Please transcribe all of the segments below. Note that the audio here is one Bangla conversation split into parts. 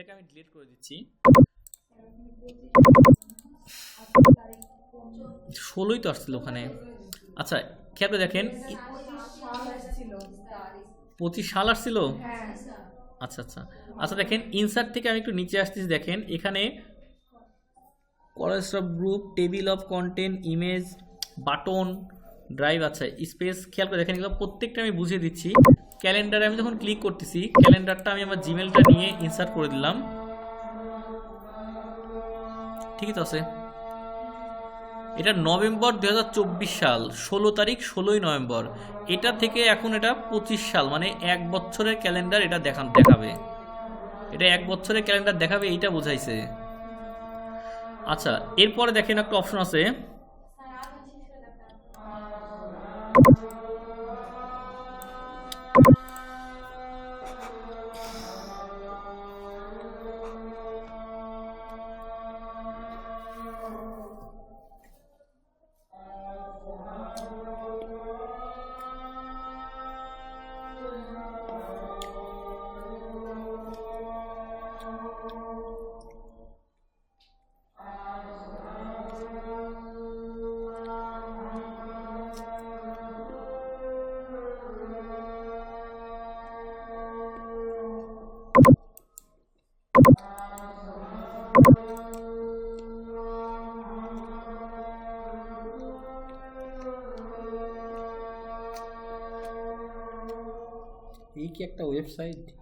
এটাকে আমি ডিলিট করে দিচ্ছি। ষোলোই তো আসছিল ওখানে। আচ্ছা খেয়াল দেখেন পঁচিশ সাল আসছিল? আচ্ছা আচ্ছা। আচ্ছা দেখেন ইনসার্ট থেকে আমি একটু নিচে আসতেছি, দেখেন, এখানে college of group table of content image button drive আচ্ছা স্পেস খেয়াল করে দেখেন, এগুলো প্রত্যেকটা আমি বুঝিয়ে দিচ্ছি। ক্যালেন্ডারে আমি যখন ক্লিক করতেছি। ক্যালেন্ডারটা আমি আমার জিমেলটা নিয়ে ইনসার্ট করে দিলাম। ঠিকই আছে। এটা নভেম্বর দু হাজার চব্বিশ সাল, ষোলো তারিখ, ষোলোই নভেম্বর। এটা থেকে এখন এটা পঁচিশ সাল মানে এক বছরের ক্যালেন্ডার এটা দেখান, দেখাবে। এটা এক বছরের ক্যালেন্ডার দেখাবে, এইটা বোঝাইছে। আচ্ছা এরপরে দেখেন একটা অপশন আছে। এই কি একটা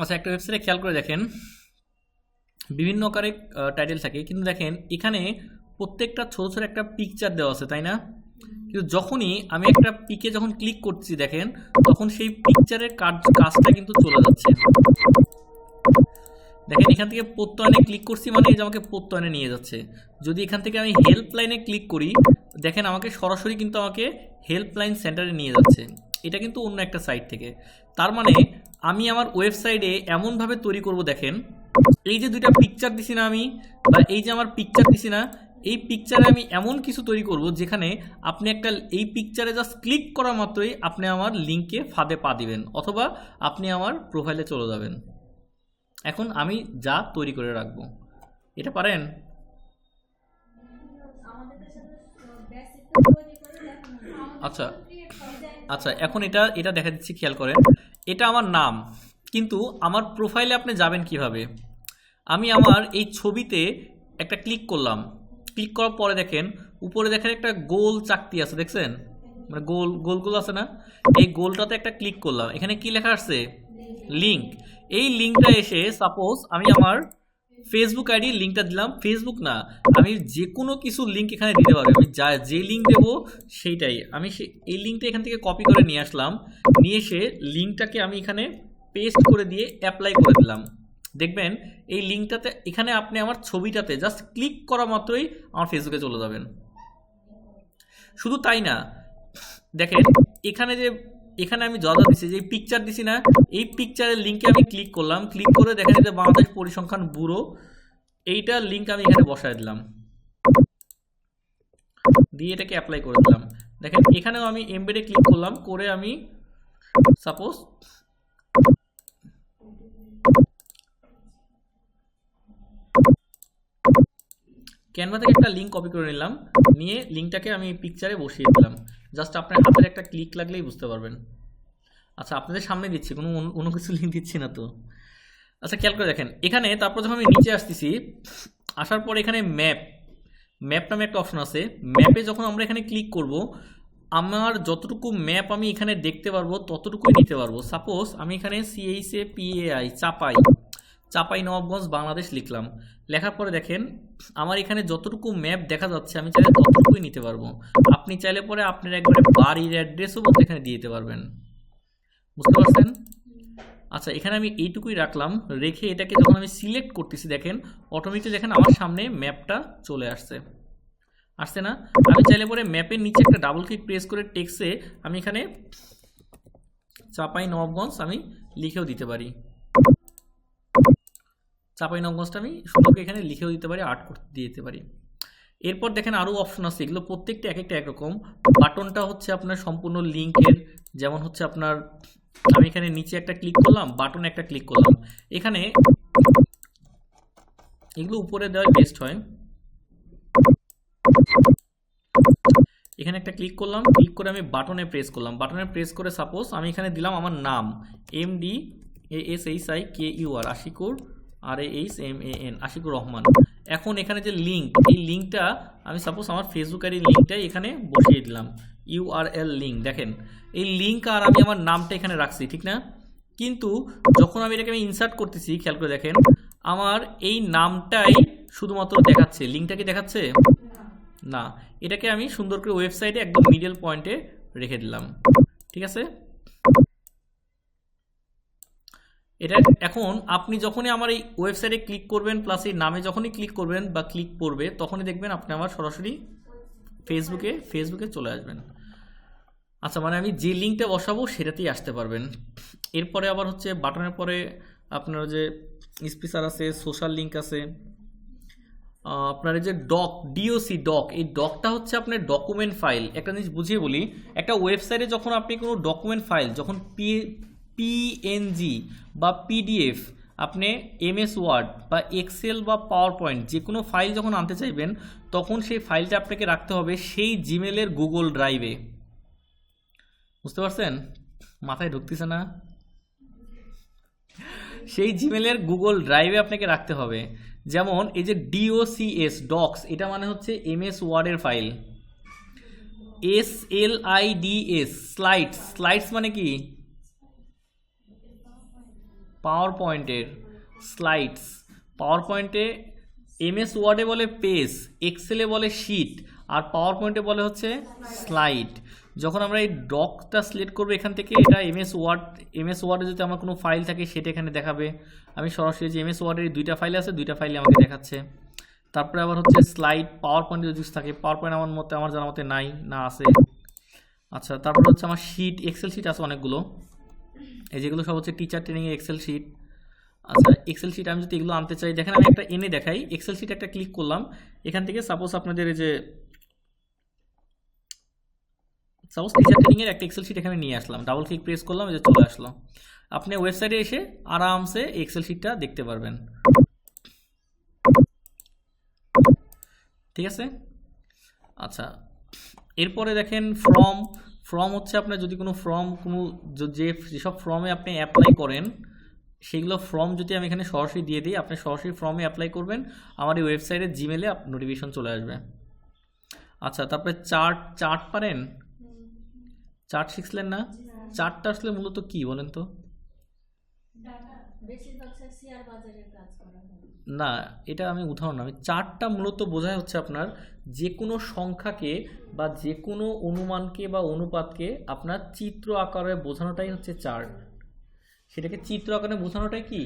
আচ্ছা একটা ওয়েবসাইটে খেয়াল করে দেখেন। বিভিন্ন আকারে টাইটেল থাকে, কিন্তু দেখেন, এখানে প্রত্যেকটা ছোট ছোট একটা পিকচার দেওয়া আছে, তাই না? কিন্তু যখনই আমি একটা পিকে যখন ক্লিক করছি, দেখেন, তখন সেই পিকচারের কাজ, কাজটা কিন্তু চলে যাচ্ছে। দেখেন, এখান থেকে প্রত্যয়নে ক্লিক করছি মানে যে আমাকে প্রত্যয়নে নিয়ে যাচ্ছে। যদি এখান থেকে আমি হেল্পলাইনে ক্লিক করি, দেখেন, আমাকে সরাসরি কিন্তু আমাকে হেল্পলাইন সেন্টারে নিয়ে যাচ্ছে। এটা কিন্তু অন্য একটা সাইট থেকে। তার মানে আমি আমার ওয়েবসাইটে এমনভাবে তৈরি করব দেখেন এই যে দুইটা পিকচার দিছি না আমি বা এই যে আমার পিকচার দিছি না এই পিকচারে আমি এমন কিছু তৈরি করব যেখানে আপনি একটা এই পিকচারে জাস্ট ক্লিক করা মাত্রই আপনি আমার লিঙ্কে ফাঁদে পা দিবেন অথবা আপনি আমার প্রোফাইলে চলে যাবেন। এখন আমি যা তৈরি করে রাখব এটা পারেন? আচ্ছা। আচ্ছা এখন এটা এটা দেখা দিচ্ছি, খেয়াল করেন। এটা আমার নাম, কিন্তু আমার প্রোফাইলে আপনি যাবেন কীভাবে? আমি আমার এই ছবিতে একটা ক্লিক করলাম। ক্লিক করার পরে দেখেন, উপরে দেখেন একটা গোল চাকতি আছে, দেখছেন? মানে গোল গোলগুলো আছে না? এই গোলটাতে একটা ক্লিক করলাম। এখানে কি লেখা আসছে? লিঙ্ক এই লিঙ্কটা এসে সাপোজ আমি আমার ফেসবুক আইডি লিঙ্কটা দিলাম। ফেসবুক না, আমি যে কোনো কিছু লিঙ্ক এখানে দিতে পারি আমি যা, যে লিঙ্ক দেবো, সেইটাই। আমি সে, এই লিঙ্কটা এখান থেকে কপি করে নিয়ে আসলাম। নিয়ে এসে লিঙ্কটাকে আমি এখানে পেস্ট করে দিয়ে অ্যাপ্লাই করে দিলাম। দেখবেন, এই লিঙ্কটাতে এখানে আপনি আমার ছবিটাতে জাস্ট ক্লিক করা মাত্রই আমার ফেসবুকে চলে যাবেন। শুধু তাই না, দেখেন, এখানে যে এখানে আমি যা যা দিছি যে পিকচার দিছি না, এই পিকচারের লিঙ্কে আমি ক্লিক করলাম ক্লিক করে দেখা যাচ্ছে বাংলাদেশ পরিসংখ্যান ব্যুরো এইটার লিঙ্ক আমি এখানে বসায় দিলাম। দিয়ে এটাকে অ্যাপ্লাই করে দিলাম। দেখেন, এখানেও আমি এমবেডে ক্লিক করলাম, করে আমি সাপোজ ক্যানভা থেকে একটা লিঙ্ক কপি করে নিলাম, নিয়ে লিঙ্কটাকে আমি পিকচারে বসিয়ে দিলাম। জাস্ট আপনার হাতের একটা ক্লিক লাগলেই বুঝতে পারবেন। আচ্ছা আপনাদের সামনে দিচ্ছি, কোনো অন্য কিছু লিঙ্ক দিচ্ছি না তো। আচ্ছা খেয়াল করে দেখেন, এখানে তারপর যখন আমি নিচে আসতেছি, আসার পর এখানে ম্যাপ ম্যাপ নামে একটা অপশন আছে। ম্যাপে যখন আমরা এখানে ক্লিক করব, আমার যতটুকু ম্যাপ আমি এখানে দেখতে পারব, ততটুকুই নিতে পারব। সাপোজ আমি এখানে C H A P A I Chapai. Chapai Nawabganj Bangladesh লিখলাম। লেখার পরে দেখেন, আমার এখানে যতটুকু ম্যাপ দেখা যাচ্ছে, আমি চাইলে ততটুকুই নিতে পারব। আপনি চাইলে পরে আপনার একবারে বাড়ির অ্যাড্রেসও বলতে এখানে দিয়ে দিতে পারবেন। বুঝতে পারছেন? আচ্ছা এখানে আমি এইটুকুই রাখলাম। রেখে এটাকে যখন আমি সিলেক্ট করতেছি, দেখেন অটোমেটিক দেখেন আমার সামনে ম্যাপটা চলে আসছে। আসছে না? আমি চাইলে পরে ম্যাপের নিচে একটা ডাবল ক্লিক প্রেস করে টেক্সে আমি এখানে চাপাই নবাবগঞ্জ আমি লিখেও দিতে পারি। চাপাই নবাবগঞ্জটা আমি সুন্দর এখানে লিখেও দিতে পারি, আর্ট করতে দিয়ে দিতে পারি। এরপর দেখেন আরও অপশন আছে, এগুলো প্রত্যেকটা এক একটা একরকম। বাটনটা হচ্ছে আপনার সম্পূর্ণ লিঙ্কের, যেমন হচ্ছে আপনার, আমি এখানে নিচে একটা ক্লিক করলাম বাটনে একটা ক্লিক করলাম। এখানে এগুলো উপরে দেওয়াই বেস্ট হয়। এখানে একটা ক্লিক করলাম ক্লিক করে আমি বাটনে প্রেস করলাম। বাটনে প্রেস করে সাপোজ আমি এখানে দিলাম আমার নাম M D S H I K U R Ashikur R H M A N Ashikur Rahman. এখন এখানে যে লিঙ্ক এই লিঙ্কটা আমি সাপোজ আমার ফেসবুকের এই লিঙ্কটাই এখানে বসিয়ে দিলাম। ইউআরএল লিঙ্ক দেখেন। এই লিঙ্ক আর আমি আমার নামটা এখানে রাখছি, ঠিক না? কিন্তু যখন আমি এটাকে আমি ইনসার্ট করতেছি, খেয়াল করে দেখেন, আমার এই নামটাই শুধুমাত্র দেখাচ্ছে। লিঙ্কটা কি দেখাচ্ছে? না। এটাকে আমি সুন্দর করে ওয়েবসাইটে একদম মিডল পয়েন্টে রেখে দিলাম। ঠিক আছে? এটা এখন আপনি যখনই আমার এই ওয়েবসাইটে ক্লিক করবেন প্লাস এই নামে যখনই ক্লিক করবেন বা ক্লিক করবে, তখনই দেখবেন আপনি আমার সরাসরি ফেসবুকে ফেসবুকে চলে আসবেন। আচ্ছা মানে আমি যে লিঙ্কটা বসাবো সেটাতেই আসতে পারবেন। এরপরে আবার হচ্ছে বাটনের পরে আপনার যে স্পিসার আছে সোশ্যাল লিঙ্ক আছে আপনার এই যে ডক ডিওসি ডক এই ডকটা হচ্ছে আপনার ডকুমেন্ট ফাইল একটা জিনিস বুঝিয়ে বলি, একটা ওয়েবসাইটে যখন আপনি কোনো ডকুমেন্ট ফাইল যখন পি পিএনজি বা পিডিএফ আপনি এমএস ওয়ার্ড বা এক্সেল বা পাওয়ার পয়েন্ট যে কোনো ফাইল যখন আনতে চাইবেন, তখন সেই ফাইলটা আপনাকে রাখতে হবে সেই জিমেলের গুগল ড্রাইভে বুঝতে পারছেন? মাথায় ঢুকতেছে না? সেই জিমেলের গুগল ড্রাইভে আপনাকে রাখতে হবে। যেমন এই যে ডিওসিএস ডক্স এটা মানে হচ্ছে এমএস ওয়ার্ডের file S L I D S slides slides মানে কি? পাওয়ার পয়েন্টের স্লাইডস পাওয়ার পয়েন্টে এমএস ওয়ার্ডে বলে পেজ এক্সেলে বলে শিট আর পাওয়ার পয়েন্টে বলে হচ্ছে স্লাইড যখন আমরা এই ডকটা সিলেক্ট করব এখান থেকে, এটা এমএস ওয়ার্ড এমএস ওয়ার্ডে যদি আমার কোনো ফাইল থাকে, সেটা এখানে দেখাবে। আমি সরাসরি যে এমএস ওয়ার্ডের দুইটা ফাইল আছে, দুইটা ফাইলে আমাকে দেখাচ্ছে। তারপরে আবার হচ্ছে স্লাইড পাওয়ার পয়েন্টে যদি থাকে পাওয়ার পয়েন্ট আমার মতে, আমার জানার মতে নাই, না আছে। আচ্ছা তারপর হচ্ছে আমার শিট এক্সেল শিট আছে অনেকগুলো। এই যেগুলো সব হচ্ছে টিচার ট্রেনিং এক্সেল শিট আচ্ছা এক্সেল শিট আমি যদি এগুলো আনতে চাই, দেখেন আমি একটা এনে দেখাই। এক্সেল শিট একটা ক্লিক করলাম। এখান থেকে সাপোজ আপনাদের এই যে সাপোজ টিচার ট্রেনিং এর একটা এক্সেল শিট এখানে নিয়ে আসলাম। ডাবল ক্লিক প্রেস করলাম, এই যে চলে আসলো। আপনি ওয়েবসাইটে এসে আরামসে এক্সেল শিটটা দেখতে পারবেন। ঠিক আছে? আচ্ছা এরপরে দেখেন ফর্ম ফর্ম হচ্ছে আপনার যদি কোনো ফর্ম কোনো যে যেসব ফর্মে আপনি অ্যাপ্লাই করেন, সেগুলো ফর্ম যদি আমি এখানে সরাসরি দিয়ে দিই, আপনি সরাসরি ফর্মে অ্যাপ্লাই করবেন, আমার এই ওয়েবসাইটে জিমেলে নোটিফিকেশন চলে আসবে। আচ্ছা তারপরে চার্ট চার্ট পারেন? চার্ট শিখলেন না? চার্টটা আসলে মূলত কি বলেন তো? বেশিরভাগ শেয়ার বাজারের কাজ করা হয়। না এটা আমি উদাহরণ আমি চার্টটা মূলত বোঝায় হচ্ছে আপনার যে কোনো সংখ্যাকে বা যে কোনো অনুমানকে বা অনুপাতকে আপনার চিত্র আকারে বোঝানোটাই হচ্ছে চার্ট সেটাকে চিত্র আকারে বোঝানোটাই কি?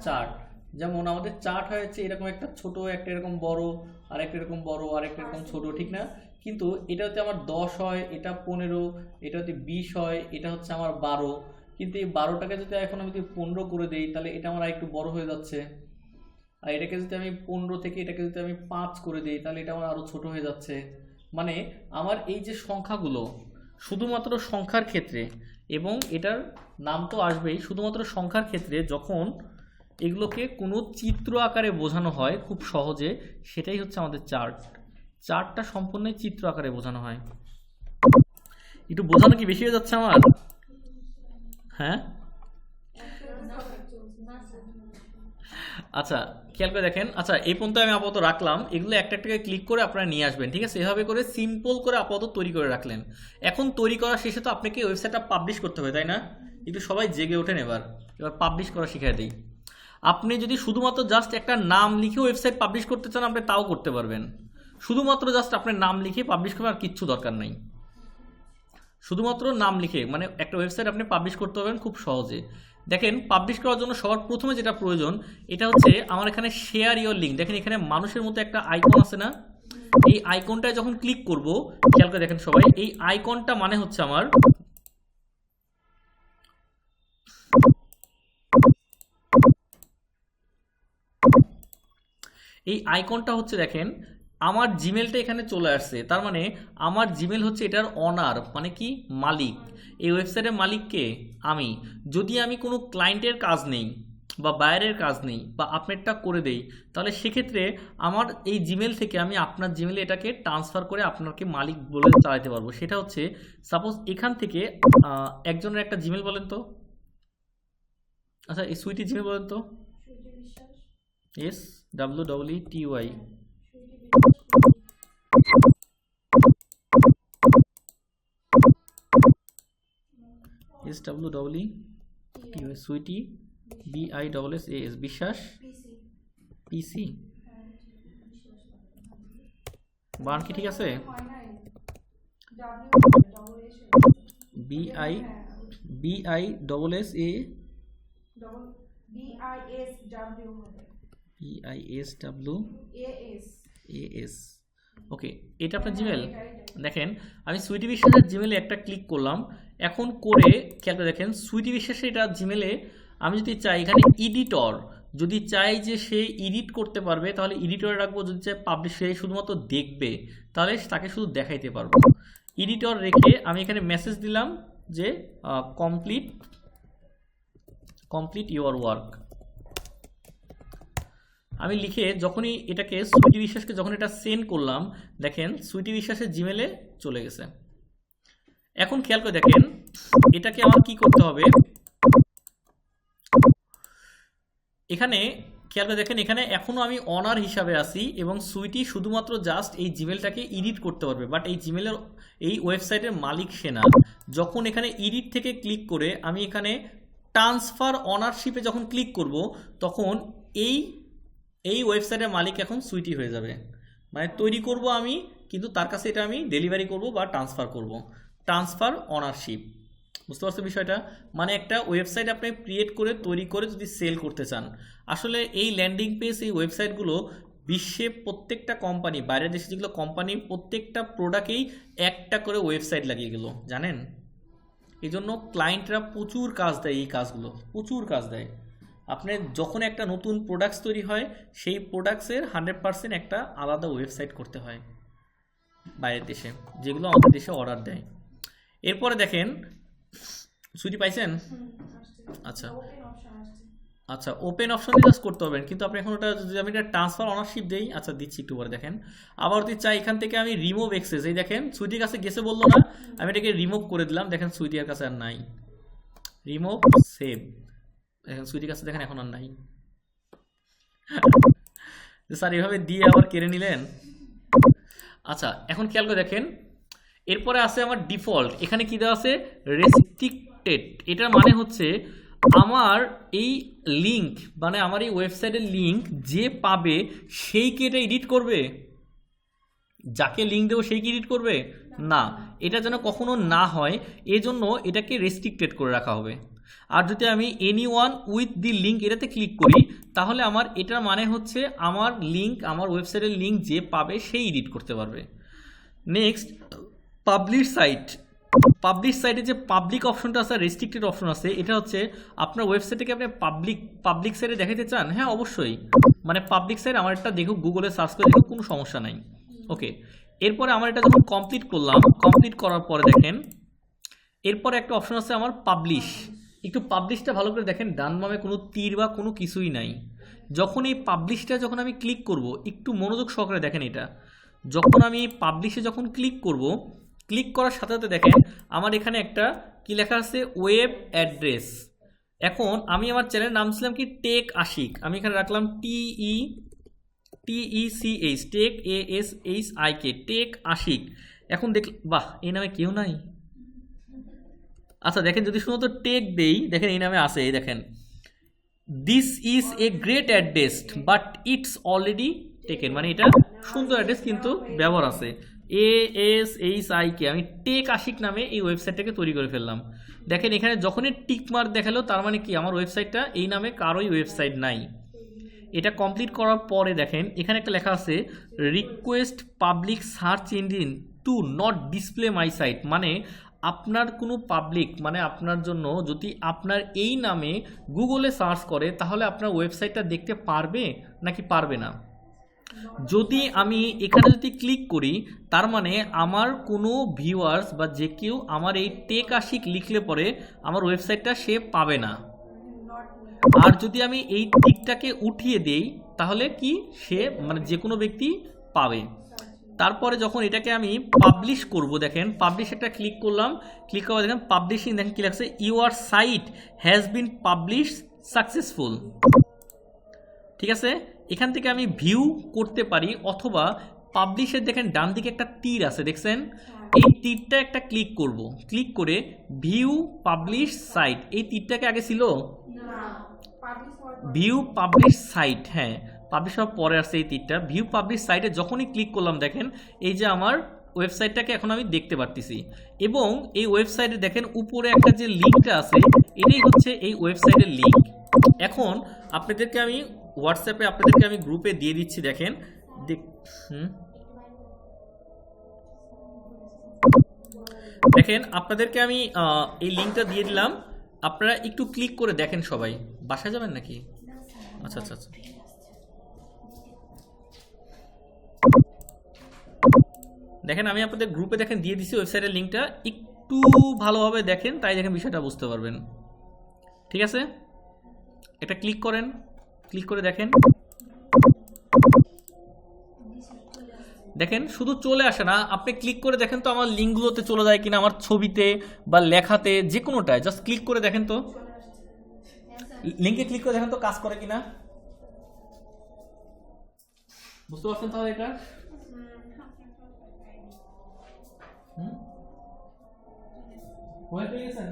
চার্ট যেমন আমাদের চার্ট হয়েছে এরকম একটা ছোট একটা এরকম বড় আর একটা এরকম বড় আর একটা এরকম ছোট ঠিক না? কিন্তু এটা হচ্ছে আমার দশ হয় এটা পনেরো এটা হচ্ছে বিশ হয় এটা হচ্ছে আমার বারো। কিন্তু এই বারোটাকে যদি এখন আমি যদি পনেরো করে দিই তাহলে এটা আমার একটু বড় হয়ে যাচ্ছে। আর এটাকে যদি আমি পনেরো থেকে এটাকে যদি আমি পাঁচ করে দিই, তাহলে এটা আমার আরও ছোট হয়ে যাচ্ছে। মানে আমার এই যে সংখ্যাগুলো শুধুমাত্র সংখ্যার ক্ষেত্রে এবং এটার নাম তো আসবেই, শুধুমাত্র সংখ্যার ক্ষেত্রে যখন এগুলোকে কোনো চিত্র আকারে বোঝানো হয় খুব সহজে, সেটাই হচ্ছে আমাদের চার্ট। চার্টটা সম্পূর্ণই চিত্র আকারে বোঝানো হয়। একটু বোঝানো কি বেশি হয়ে যাচ্ছে আমার? হ্যাঁ না স্যার আচ্ছা খেয়াল করে দেখেন। আচ্ছা এই পর্যন্ত আমি আপাতত রাখলাম। এগুলো একটা একটা ক্লিক করে আপনারা নিয়ে আসবেন, ঠিক আছে? এভাবে করে সিম্পল করে আপাতত তৈরি করে রাখলেন। এখন তৈরি করা শেষে তো আপনাকে ওয়েবসাইটটা পাবলিশ করতে হবে, তাই না? একটু সবাই জেগে ওঠেন এবার। এবার পাবলিশ করা শিখিয়ে দিই। আপনি যদি শুধুমাত্র জাস্ট একটা নাম লিখে ওয়েবসাইট পাবলিশ করতে চান, আপনি তাও করতে পারবেন। শুধুমাত্র জাস্ট আপনার নাম লিখে পাবলিশ করবেন আর কিচ্ছু দরকার নেই। শুধুমাত্র নাম লিখে মানে একটা ওয়েবসাইট আপনি পাবলিশ করতে পারবেন খুব সহজে। দেখেন পাবলিশ করার জন্য সবার প্রথমে যেটা প্রয়োজন, এটা হচ্ছে আমার এখানে শেয়ার ইওর লিঙ্ক দেখেন, এখানে মানুষের মতো একটা আইকন আছে না? এই আইকনটায় যখন ক্লিক করব, খেয়াল করে দেখেন সবাই, এই আইকনটা মানে হচ্ছে আমার এই আইকনটা হচ্ছে দেখেন আমার জিমেলটা এখানে চলে আসছে। তার মানে আমার জিমেল হচ্ছে এটার অনার মানে কি? মালিক। এই ওয়েবসাইটের মালিককে আমি। যদি আমি কোনো ক্লায়েন্টের কাজ নেই বা বাইরের কাজ নেই বা আপনারটা করে দেই তাহলে সেক্ষেত্রে আমার এই জিমেল থেকে আমি আপনার জিমেলে এটাকে ট্রান্সফার করে আপনাকে মালিক বলে চালাতে পারব। সেটা হচ্ছে সাপোজ এখান থেকে একজনের একটা জিমেল বলেন তো। আচ্ছা এই সুইটি জিমেল বলেন তো। S W W T Y S W W T Sweety B I double S A S Biswas? পিসি বান কি ঠিক আছে? B I B I double S A B I S W A S okay এটা আপনার জিমেল দেখেন আমি সুইটি বিশ্বাসের জিমেলে একটা ক্লিক করলাম। এখন করে খেয়াল করে দেখেন সুইটি বিশ্বাসের এটা জিমেলে আমি যদি চাই এখানে এডিটর যদি চাই যে সে এডিট করতে পারবে তাহলে এডিটরে রাখব যদি চাই পাবলিশ সে শুধুমাত্র দেখবে তাহলে তাকে শুধু দেখাইতে পারব। এডিটর রেখে আমি এখানে মেসেজ দিলাম যে কমপ্লিট কমপ্লিট ইউর ওয়ার্ক আমি লিখে যখনই এটাকে সুইটি বিশ্বাসকে যখন এটা সেন্ড করলাম, দেখেন সুইটি বিশ্বাসের জিমেলে চলে গেছে। এখন খেয়াল করে দেখেন, এটাকে আমার কি করতে হবে? এখানে খেয়াল করে দেখেন, এখানে এখনও আমি অনার হিসাবে আছি এবং সুইটি শুধুমাত্র জাস্ট এই জিমেলটাকে এডিট করতে পারবে। বাট এই জিমেলের এই ওয়েবসাইটের মালিক সে না। যখন এখানে এডিট থেকে ক্লিক করে আমি এখানে ট্রান্সফার অনারশিপে যখন ক্লিক করব, তখন এই এই ওয়েবসাইটের মালিক এখন সুইটি হয়ে যাবে। মানে তৈরি করব আমি, কিন্তু তার কাছে এটা আমি ডেলিভারি করব বা ট্রান্সফার করব। ট্রান্সফার অনারশিপ বুঝতে পারছ বিষয়টা? মানে একটা ওয়েবসাইট আপনি ক্রিয়েট করে, তৈরি করে যদি সেল করতে চান, আসলে এই ল্যান্ডিং পেজ এই ওয়েবসাইটগুলো বিশ্বে প্রত্যেকটা কোম্পানি বাইরের দেশে যেগুলো কোম্পানি প্রত্যেকটা প্রোডাক্টেই একটা করে ওয়েবসাইট লাগিয়ে গেল, জানেন? এই জন্য ক্লায়েন্টরা প্রচুর কাজ দেয় এই কাজগুলো, প্রচুর কাজ দেয়। আপনার যখন একটা নতুন প্রোডাক্টস তৈরি হয়, সেই প্রোডাক্টসের হান্ড্রেড পার্সেন্ট একটা আলাদা ওয়েবসাইট করতে হয় বাইরের দেশে, যেগুলো আমাদের দেশে অর্ডার দেয়। এরপরে দেখেন সুইটি পাইছেন? আচ্ছা। আচ্ছা ওপেন অপশনে জাস্ট করতে হবে কিন্তু আপনি এখন ওটা যদি আমি এটা ট্রান্সফার অনারশিপ দেই আচ্ছা দিচ্ছি একটু পরে, দেখেন। আবার যদি চাই, এখান থেকে আমি রিমুভ এক্সেস এই দেখেন সুইটির কাছে গেছে বলল না, আমি এটাকে রিমুভ করে দিলাম, দেখেন সুইটির কাছে আর নাই। রিমুভ সেভ দেখেন সুইটির কাছে দেখেন এখন আর নাই। স্যার এভাবে দিয়ে আবার কেড়ে নিলেন? আচ্ছা এখন খেয়াল করে দেখেন, এরপরে আছে আমার ডিফল্ট। এখানে কি দেওয়া আছে? রেস্ট্রিক্টেড এটার মানে হচ্ছে আমার এই লিঙ্ক মানে আমার এই ওয়েবসাইটের লিঙ্ক যে পাবে সেই কি এটা এডিট করবে? যাকে লিঙ্ক দেবো সেই কি এডিট করবে? না। এটা যেন কখনো না হয়, এজন্য এটাকে রেস্ট্রিক্টেড করে রাখা হবে। আর যদি আমি any one with the link এটাতে ক্লিক করি, তাহলে আমার এটার মানে হচ্ছে আমার লিঙ্ক আমার ওয়েবসাইটের লিঙ্ক যে পাবে সেই এডিট করতে পারবে। নেক্সট পাবলিশ সাইট পাবলিশ সাইটে যে পাবলিক অপশনটা আছে রেস্ট্রিক্টেড অপশন আছে, এটা হচ্ছে আপনার ওয়েবসাইটে আপনি পাবলিক পাবলিক সাইটে দেখাতে চান? হ্যাঁ অবশ্যই। মানে পাবলিক সাইট আমার একটা দেখুক গুগলে সার্চ করে দেখুক, কোনো সমস্যা নাই। ওকে এরপরে আমার এটা যখন কমপ্লিট করলাম কমপ্লিট করার পরে দেখেন, এরপরে একটা অপশন আছে আমার পাবলিশ একটু পাবলিশটা ভালো করে দেখেন, ডান বামে কোনো তীর বা কোনো কিছুই নাই। যখন এই পাবলিশটা যখন আমি ক্লিক করব, একটু মনোযোগ সহকারে দেখেন এটা। যখন আমি পাবলিশে যখন ক্লিক করব ক্লিক করার সাথে সাথে দেখেন, আমার এখানে একটা কি লেখা আছে? ওয়েব অ্যাড্রেস এখন আমি আমার চ্যানেলের নাম ছিলাম কি? টেক আশিক আমি এখানে রাখলাম T E TECH tech A S H I K tech Ashik এখন দেখ বাহ, এই নামে কেউ নাই। আচ্ছা দেখেন যদি শুধুমাত্র টেক দেই, দেখেন এই নামে আছে, এই দেখেন। This is a great address but it's already taken মানে এটা সুন্দর অ্যাড্রেস কিন্তু ব্যবহার আছে। A S H I K আমি টেক আশিক নামে এই ওয়েবসাইটটাকে তৈরি করে ফেললাম। দেখেন এখানে যখনই টিক মার্ক দেখাল, তার মানে কি? আমার ওয়েবসাইটটা এই নামে কারোই ওয়েবসাইট নাই। এটা কমপ্লিট করার পরে দেখেন, এখানে একটা লেখা আছে request public search engine to not display my site মানে আপনার কোনো পাবলিক মানে আপনার জন্য যদি আপনার এই নামে গুগলে সার্চ করে, তাহলে আপনার ওয়েবসাইটটা দেখতে পারবে নাকি পারবে না? যদি আমি এখানে যদি ক্লিক করি, তার মানে আমার কোনো ভিউয়ার্স বা যে কেউ আমার এই টেক আশিক লিখলে পরে আমার ওয়েবসাইটটা সে পাবে না। আর যদি আমি এই টিকটাকে উঠিয়ে দেই, তাহলে কি সে মানে যে কোনো ব্যক্তি পাবে। তারপরে যখন এটাকে আমি পাবলিশ করব দেখেন পাবলিশ একটা ক্লিক করলাম ক্লিক করে দেখেন পাবলিশিং দেখেন কি লাগছে your site has been publish successful ঠিক আছে? এখান থেকে আমি ভিউ করতে পারি অথবা পাবলিশের দেখেন ডান দিকে একটা তীর আছে দেখছেন? এই তীরটা একটা ক্লিক করব। ক্লিক করে ভিউ পাবলিশ সাইট এই তীরটাকে আগে ছিল? ভিউ পাবলিশ সাইট হ্যাঁ। পাবলিশ হওয়ার পরে আসছে এই তীরটা। ভিউ পাবলিশ সাইটে যখনই ক্লিক করলাম, দেখেন এই যে আমার ওয়েবসাইটটাকে এখন আমি দেখতে পারতেছি। এবং এই ওয়েবসাইটে দেখেন উপরে একটা যে লিঙ্কটা আছে, এটাই হচ্ছে এই ওয়েবসাইটের লিঙ্ক। এখন আপনাদেরকে আমি হোয়াটসঅ্যাপে আপনাদেরকে আমি গ্রুপে দিয়ে দিচ্ছি, দেখেন। দেখ দেখেন, আপনাদেরকে আমি এই লিঙ্কটা দিয়ে দিলাম। আপনারা একটু ক্লিক করে দেখেন সবাই। বাসা যাবেন নাকি? আচ্ছা আচ্ছা আচ্ছা। দেখেন আমি আপনাদের গ্রুপে দেখেন দিয়ে দিছি ওয়েবসাইটের লিঙ্কটা একটু ভালোভাবে দেখেন, তাই দেখেন বিষয়টা বুঝতে পারবেন। ঠিক আছে? এটা ক্লিক করেন। ক্লিক করে দেখেন। দেখেন, শুধু চলে আসে না, আপনি ক্লিক করে দেখেন তো আমার লিঙ্কগুলোতে চলে যায় কিনা, আমার ছবিতে বা লেখাতে যে কোনোটায় জাস্ট ক্লিক করে দেখেন তো। লিঙ্কে ক্লিক করে দেখেন তো কাজ করে কিনা। বুঝতে পারছেন তাহলে এটা? হুম? হয়ে পেয়ে গেছেন?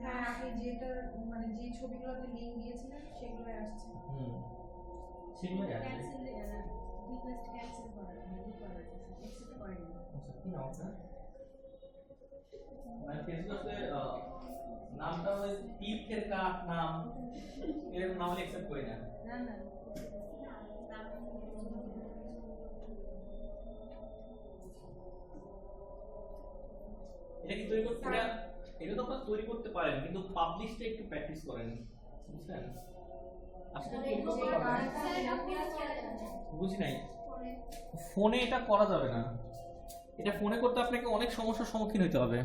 হ্যাঁ আপনি যেটা মানে যে ছবিগুলোতে লিঙ্ক দিয়েছিলেন সেগুলো আসছে। হুম। সেগুলোই আছে রিকোয়েস্ট ক্যান্সেল করা ই করা অ্যাকসেপ্ট করেনি। আচ্ছা কি নাম আপনার? মানে ফেসবুকে নামটা ওই তীর্থের কাঠ নাম? এরকম নাম অ্যাকসেপ্ট করি না। না না এটা কি তৈরি করতে এটা এটা তো আপনারা তৈরি করতে পারেন কিন্তু পাবলিশটা একটু প্র্যাকটিস করেন বুঝলেন বুঝি নাই ফোনে এটা করা যাবে না এটা ফোনে করতে আপনাকে অনেক সমস্যার সম্মুখীন হতে হবে